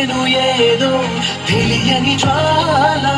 నేను ఏదో తెలియని చాలా